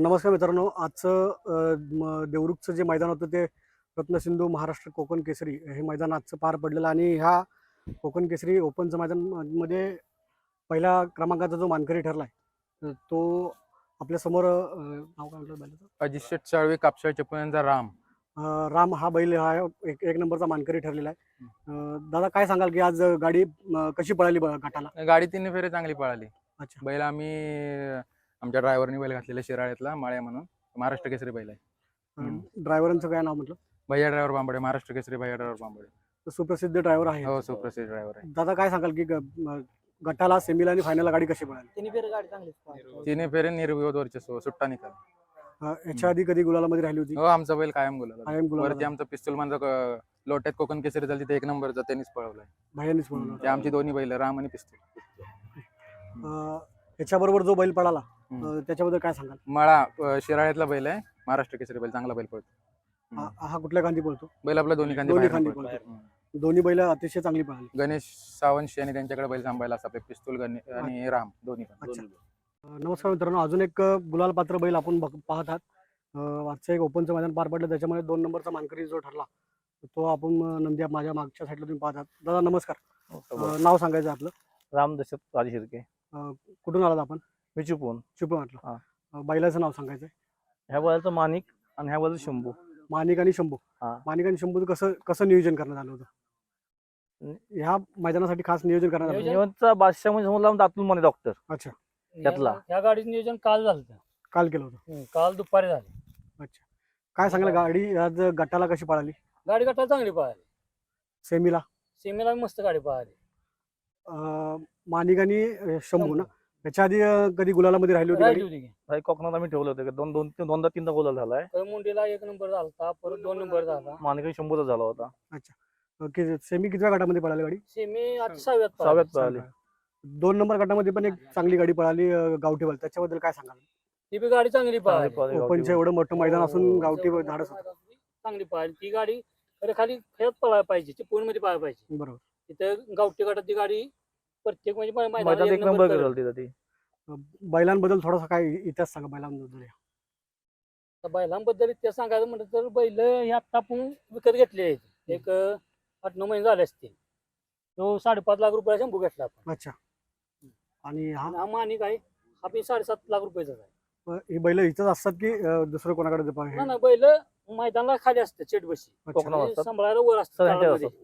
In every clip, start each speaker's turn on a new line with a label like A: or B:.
A: नमस्कार मित्रांनो. आजचं देवरुखचं जे मैदान होतं ते रत्नसिंधू महाराष्ट्र कोकण केसरी हे मैदान आजचं पार पडलेलं आणि ह्या कोकण केसरी ओपनचं मैदान म- मध्ये पहिल्या क्रमांकाचा जो मानकरी ठरला आहे तो आपल्यासमोर नाव काय म्हटलं?
B: अजित शेठ चाळवे कापसा चपयांचा राम.
A: राम हा बैल हा एक एक नंबरचा मानकरी ठरलेला आहे. दादा काय सांगाल की आज गाडी अ, कशी पळाली ब- गटाला?
B: गाडी तिन्ही फेरे चांगली पळाली.
A: अच्छा.
B: बैल आम्ही आमच्या ड्रायव्हरनी बैल घातलेला शिराळ्यातला माळ्या म्हणून. महाराष्ट्र केसरी बैल आहे. हम्म.
A: ड्रायव्हरांचं काय नाव म्हटलं?
B: भैया ड्रायव्हर बांबडे महाराष्ट्र केसरी भैया ड्रायव्हर बांबडे.
A: सुप्रसिद्ध ड्रायव्हर आहे
B: हो सुप्रसिद्ध ड्रायव्हर आहे.
A: दादा काय सांगाल की ग- गटाला सेमीला आणि फायनलला गाडी कशी पळाली?
C: तिन्ही फेर गाडी चांगलीच पळाली.
B: तिन्ही फेरे निर्विरोध वर्चस्व सुट्टा निकाल.
A: याच्या आधी कधी गुलालामध्ये राहिली होती?
B: हो आमचा बैल कायम गुलाल
A: कायम गुलाला
B: वरती आमचा पिस्तूल माझा लोट्यात कोकण केसरी झाली तिथे एक नंबरचा त्यांनीच पळवलाय.
A: भैयांनीच बोलवलं
B: ते आमची दोन्ही बैल राम आणि पिस्तूल.
A: याच्याबरोबर जो बैल पळाला
B: हम्म.
A: अ, त्याच्याबद्दल काय सांगाल?
B: मळा अ, शिराळ्यातला बैल आहे महाराष्ट्र केसरी बैल चांगला बैल पळतो.
A: हा हा कुठल्या गांधी बोलतो
B: बैल आपला दोन्ही खांदी
A: दोन्ही खांदी
B: पळतो.
A: पळतो.
B: हम्म.
A: दोन्ही बैल अतिशय चांगली पळाली.
B: गणेश सावंत आणि त्यांच्याकडे बैल सांभाळला असं पिस्तूल गणे आणि राम दोन्ही पण.
A: अच्छा. नमस्कार मित्रांनो. अजून एक गुलाल पात्र बैल आपण बघ- पाहत आहात. आजचं एक ओपनचं मैदान पार पडलं. त्याच्यामध्ये दोन नंबरचा मानकरी जो ठरला तो आपण नंदी माझ्या मागच्या साईडला तुम्ही पाहत आहात. दादा नमस्कार. नाव सांगायचं आपलं?
D: राम दशरथ राजे शिर्के.
A: कुठून आलात आपण?
D: मी चिपवून
A: चिपळूण म्हटलं.
D: हा.
A: बैलाचं नाव सांगायचं
D: ह्या बैलाचं माणिक आणि ह्या बैलाचं शंभू.
A: माणिक आणि शंभू.
D: हा.
A: माणिक आणि शंभूचं कसं कसं नियोजन करण्यात आलं होतं? ह्या मैदानासाठी खास नियोजन करण्यात आलं
D: बादशाह म्हणजे समजला आमचा अतुल मने डॉक्टर
A: अच्छा.
D: त्यातला.
C: या- गाडीचं नियोजन काल झालं होतं.
A: काल केलं होतं.
C: हम्म, काल दुपारी झालं.
A: अच्छा. काय सांगाल गाडी आज गटाला कशी पळाली?
C: गाडी गटाला चांगली पळाली.
A: सेमीला?
C: सीमेला मस्त गाडी पळाली.
A: अं, माणिक आणि अं, शंभू ना? त्याच्या आधी अं, कधी गुलालामध्ये राहिली होती
C: राहिली
A: गाडी?
C: होती की.
D: भाई कोकणात आम्ही ठेवलं होतं दोन दोन तीन दोनदा तीनदा गोला झालाय.
C: मुंडीला एक नंबर झाला होता परत दोन नंबर झाला
D: आणि शंभूचा झाला होता.
A: अं, कि- सेमी कितव्या गटामध्ये पळाली गाडी?
C: सेमी आता सहाव्यात पळाली.
D: सहाव्यात पळाली.
A: दोन नंबर गटामध्ये पण एक चांगली गाडी पळाली अं, गावठी बल. त्याच्याबद्दल काय सांगाल?
C: ती बी गाडी चांगली पळाली.
A: ओपनचं. एवढं मोठं मैदान असून
C: हो,
A: गावठी
C: जवळ
A: धाडस होतं
C: चांगली पळाली. ती गाडी खरं खाली खेळत पळायला पाहिजे चिपळूणमध्ये पळायला पाहिजे.
A: बरोबर.
C: तिथं गावठी गटात ती गाडी प्रत्येक म्हणजे मै- मैदानात
D: मैदानात
C: एक
D: एक नंबर
C: करेल.
D: केलं तिथं ती.
A: अं, बैलांबद्दल थोडासा काय इतिहास सांगा बैलांबद्दल?
C: आता बैलांबद्दल इतिहास सांगायचं म्हटलं तर बैल हे आता आपण विकत घेतले आहेत. एक अं, आठ नऊ महिने झाले असतील. तो साडेपाच लाख रुपयाला शंभू घेतला आपण.
A: अच्छा. आणि हा
C: आणि हा मानिक आहे हा बी साडेसात लाख रुपयाचा आहे.
A: ही बैल इथंच असतात की अं, दुसरं कोणाकडे जपा-?
C: ना ना बैल मैदानाला खाली असते चेट बशी
D: असतात?
C: सांभाळायला वर असतात.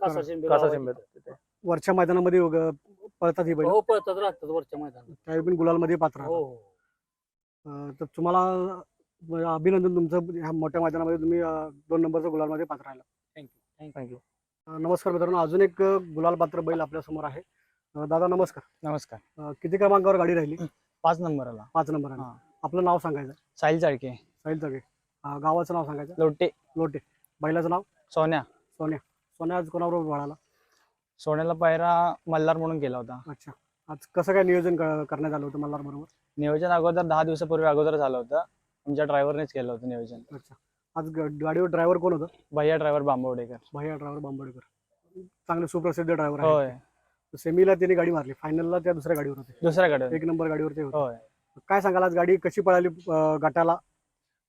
C: कासा शिंबे
D: कासा. तिथे.
A: वरच्या मैदानामध्ये पळतात ही बैल?
C: हो पळतात राहतात वरच्या मैदानात.
A: त्यावेळी पण गुलालमध्ये पात्र
C: हो. हो.
A: अं, तर तुम्हाला अं, अभिनंदन तुमचं ह्या मोठ्या मैदानामध्ये तुम्ही अं, दोन नंबरचा गुलालमध्ये पात्र राहिला.
C: थँक्यू
D: थँक्यू
A: नमस्कार मित्रांनो. अजून एक अं, गुलाल पात्र बैल आपल्यासमोर आहे. दादा नमस्कार.
E: नमस्कार.
A: अं, किती क्रमांकावर गाडी राहिली?
E: पाच नंबरला.
A: पाच नंबर
E: हा.
A: आपलं नाव सांगायचं?
E: साहिल चाळके.
A: साहिल तगे अं, गावाचं नाव सांगायचं?
E: लोटे.
A: लोटे. बैलाचं नाव?
E: सोन्या.
A: सोन्या. सोन्या आज कोणाबरोबर पळाला
E: सोन्याला पायरा मल्हार म्हणून केला होता.
A: अच्छा. आज कसं काय नियोजन क- करण्यात आलं होतं मल्हार बरोबर?
E: नियोजन अगोदर दहा दिवसापूर्वी अगोदर झालं होतं. आमच्या ड्रायव्हरनेच केलं होतं नियोजन.
A: अच्छा. आज ग- गाडीवर ड्रायव्हर कोण होतं?
E: भैया ड्रायव्हर बांबवडेकर
A: भैया ड्रायव्हर बांबोडेकर. चांगले सुप्रसिद्ध ड्रायव्हर
E: होय.
A: आहे सेमीला त्यांनी गाडी मारली. फायनलला त्या दुसऱ्या गाडीवर होते.
E: दुसऱ्याकडे
A: एक नंबर गाडीवर ते होते.
E: होय.
A: काय सांगाल आज गाडी कशी पळाली अं, गटाला?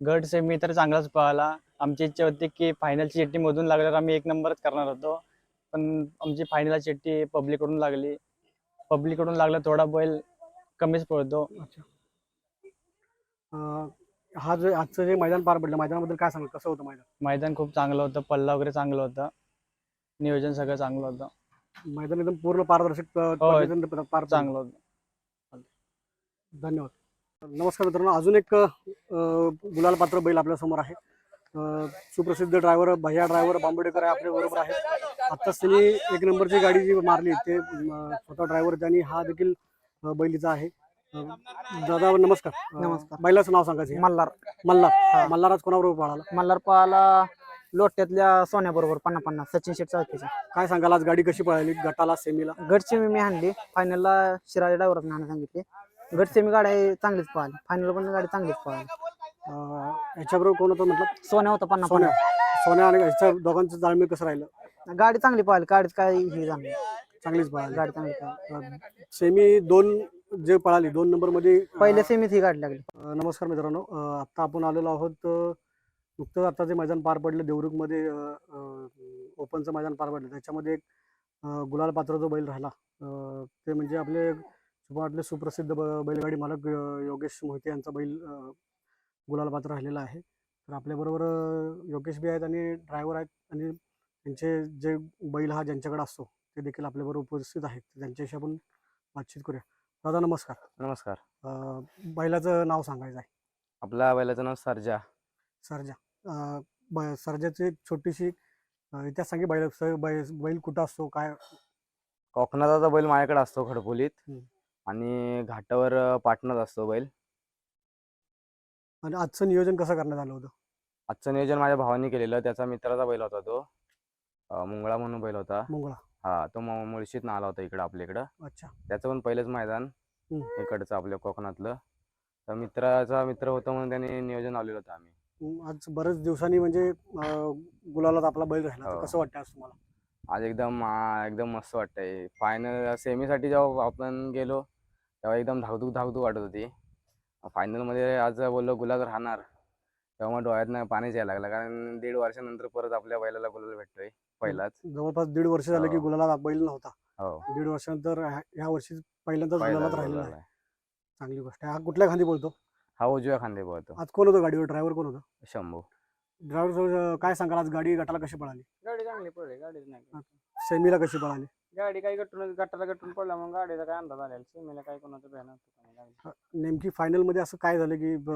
E: गट सेमी तर चांगलाच पळाला. आमची इच्छा होती की फायनलची चिठ्ठी मधून लागल्यावर आम्ही एक नंबरच करणार होतो. पण आमची फायनल चिठ्ठी पब्लिकडून लागली. पब्लिकडून लागला थोडा बैल कमीच पळतो.
A: अं, हा जो आजचं जे मैदान पार पडलं मैदानाबद्दल काय सांगाल? कसं होतं मैदान?
E: मैदान खूप चांगलं होतं. पल्ला वगैरे चांगलं होतं. नियोजन सगळं चांगलं होतं.
A: मैदान एकदम पूर्ण पारदर्शक अं,
E: होय.
A: पद्धतीने पार पडलं.
E: चांगलं होतं.
A: धन्यवाद. नमस्कार मित्रांनो अजून एक अं, गुलाल पात्र बैल आपल्यासमोर आहे. अं, सुप्रसिद्ध ड्रायव्हर भैया ड्रायव्हर बांबोडेकर आहे आपल्या बरोबर आहे. आत्ताच त्यांनी एक नंबरची गाडी जी मारली ते स्वतः ड्रायव्हर त्यांनी हा देखील अं, बैलीचा आहे. अं, दादा नमस्कार. अं,
F: नमस्कार.
A: बैलाचं नाव सांगायचं
F: मल्हार.
A: मल्हार. मल्हार आज कोणाबरोबर पळाला?
F: मल्हार पळाला लोट्यातल्या सोन्याबरोबर पन्नास पन्नास सचिन शेठ चौकीच्या
A: काय सांगाल आज गाडी कशी पळाली? गटाला सेमीला?
F: गटची मी मी आणली फायनलला शिराज ड्रायव्हर आणून सांगितली. गट सेमी गाडी चांगलीच पळाली. फायनल पण गाडी चांगलीच पळाली.
A: अं, ह्याच्याबरोबर कोण होतं म्हटलं?
F: सोन्या होता पन्नास
A: सोन्या. सोन्या आणि ह्याच्या दोघांचं जाळमेळ कसं राहिलं?
F: गाडी चांगली पळाली. गाडीत काय हे झालं नाही.
A: चांगलीच पळाली.
F: गाडी चांगली पळाली.
A: सेमी दोन जे पळाली दोन नंबरमध्ये
F: पहिल्या सेमीत ही गाडी लागली.
A: अ, नमस्कार मित्रांनो. अ, आत्ता आपण आलेलो आहोत अ, नुकतंच आता जे मैदान पार पडलं देवरुखमध्ये ओपनचं मैदान पार पडलं त्याच्यामध्ये एक गुलाल पात्र जो बैल राहिला ते म्हणजे आपले सुपातले सुप्रसिद्ध बैलगाडी मालक योगेश मोहिते यांचा बैल गुलाल पात्र राहिलेला आहे. तर आपल्याबरोबर योगेश बी आहेत आणि ड्रायव्हर आहेत आणि त्यांचे जे बैल हा ज्यांच्याकडे असतो ते देखील आपल्याबरोबर उपस्थित आहेत. त्यांच्याशी आपण बातचीत करूया. दादा नमस्कार.
G: नमस्कार.
A: बैलाचं नाव सांगायचं आहे.
G: आपल्या बैलाचं नाव सर्जा.
A: सर्जा. सर्जाची एक छोटीशी इतिहास सांगे बैल स- बैल बैल कुठं असतो काय?
G: कोकणाचा बैल माझ्याकडे असतो खडपोलीत.
A: हम्म.
G: आणि घाटावर अं, पाटणात असतो बैल.
A: आणि आजचं नियोजन कसं करण्यात आलं होतं?
G: आजचं नियोजन माझ्या भावाने केलेलं. त्याचा मित्राचा बैल होता तो. अं, मुंगळा म्हणून बैल होता.
A: मुंगळा.
G: हा तो म- मुळशीत आला होता इकडं आपल्या इकडं
A: अच्छा.
G: त्याचं पण पहिलंच मैदान
A: हम्म.
G: इकडचं आपल्या कोकणातलं. तर मित्राचा मित्र होता म्हणून त्याने नियोजन लावलेलं होतं आम्ही.
A: आज बरेच दिवसांनी म्हणजे गुलालात आपला बैल राहिला. तर
G: हो.
A: कसं वाटतं आज तुम्हाला?
G: आज एकदम आ, एकदम मस्त वाटतंय. फायनल सेमीसाठी जेव्हा आपण गेलो तेव्हा एकदम धावधूक धावधूक वाटत होती. फायनलमध्ये आज बोललो गुलाल राहणार. तेव्हा मग डोळ्यातनं पाणीच यायला लागलं. कारण दीड वर्षानंतर परत आपल्या बैलाला गुलाल भेटतोय पहिलाच.
A: जवळपास दीड वर्ष झालं की
G: हो.
A: गुलालात बैल नव्हता.
G: हो.
A: दीड वर्षानंतर ह्या ह्या वर्षी पहिल्यांदाच
G: पहिलाच
A: गुलालात राहिलेला
G: गुलाल
A: आहे.
G: आहे.
A: चांगली गोष्ट आहे. हा कुठल्या खांदी बोलतो?
G: हा उजव्या खांदे पळतो.
A: आज कोण होतं गाडीवर? ड्रायव्हर कोण होतं?
G: शंभू.
A: ड्रायव्हर काय सांगाल? आज गाडी गटाला कशी पळाली?
H: गाडी चांगली पडली गाडीच नाही
A: सेमीला कशी पळाली?
H: गाडी काही गटून गटाला गटून पडला मग गाडीचा काय अंदाज आलेला? सीमेला काय कोणाचं नव्हतं
A: नेमकी फायनलमध्ये असं काय झालं की ब-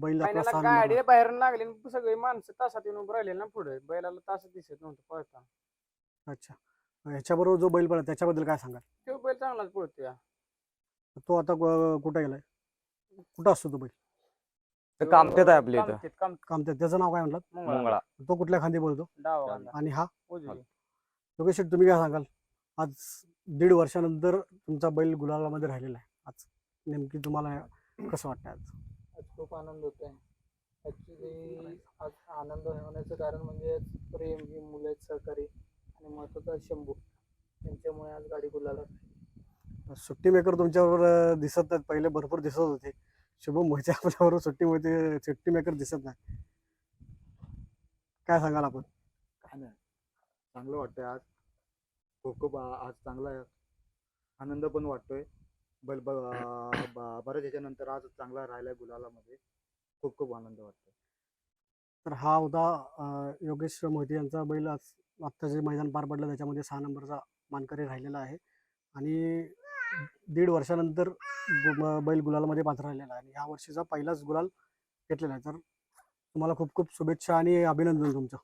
A: बैल आपला
H: फायनलला
A: सहा
H: गाडी
A: नंबर
H: बाहेर लागली आणि सगळी माणसं तासात येऊन उभं राहिली ना पुढे. बैलाला तासात दिसत नव्हतं पळता.
A: अच्छा. ह्याच्याबरोबर जो बैल पळा त्याच्याबद्दल काय सांगाल?
H: तो बैल चांगलाच पळतो
A: तो आता क- कुठं गेलाय? कुठं असतो तो बैल?
G: तर कामतेत आहे आपल्या इथं.
H: कामतेत, काम
A: काम ते- त्याचं नाव काय म्हणलं
H: मंगळा
G: मुंगळा
A: तो कुठल्या खांदी बोलतो?
H: डावा कांदा
A: आणि हा?
H: उजवी.
A: योगेश शेठ, तुम्ही काय सांगाल? आज दीड वर्षानंतर तुमचा बैल गुलालामध्ये राहिलेला आहे. आज नेमकी तुम्हाला कसं वाटतं आज?
I: आज खूप आनंद होत आहे ॲक्च्युली आज आनंद होण्याचं कारण म्हणजे प्रेम ही मुलं आहेत सहकारी आणि महत्त्वाचा शंभू. त्यांच्यामुळे आज गाडी गुलाला
A: सुट्टी मेकर तुमच्याबरोबर अं, दिसत नाहीत पहिले भरपूर दिसत होते. शुभम मोहिते. आपल्याबरोबर सुट्टी मोहिते सुट्टी मेकर दिसत नाही. काय सांगाल आपण?
J: काय नाही. चांगलं वाटतंय आज. खूप खूप आ- आज चांगला आनंद पण वाटतोय. बल ब- ब- आज चांगला राहिलाय गुलालामध्ये. खूप खूप आनंद वाटतोय.
A: तर हा होता अं, योगेश मोहिते यांचा बैल. आज आत्ता जे मैदान पार पडलं त्याच्यामध्ये सहा नंबरचा मानकरी राहिलेला आहे. आणि दीड वर्षानंतर बैल गुलालमध्ये पात्र राहिलेला आहे. आणि ह्या वर्षीचा पहिलाच गुलाल घेतलेला आहे. तर तुम्हाला खूप खूप शुभेच्छा आणि अभिनंदन तुमचं.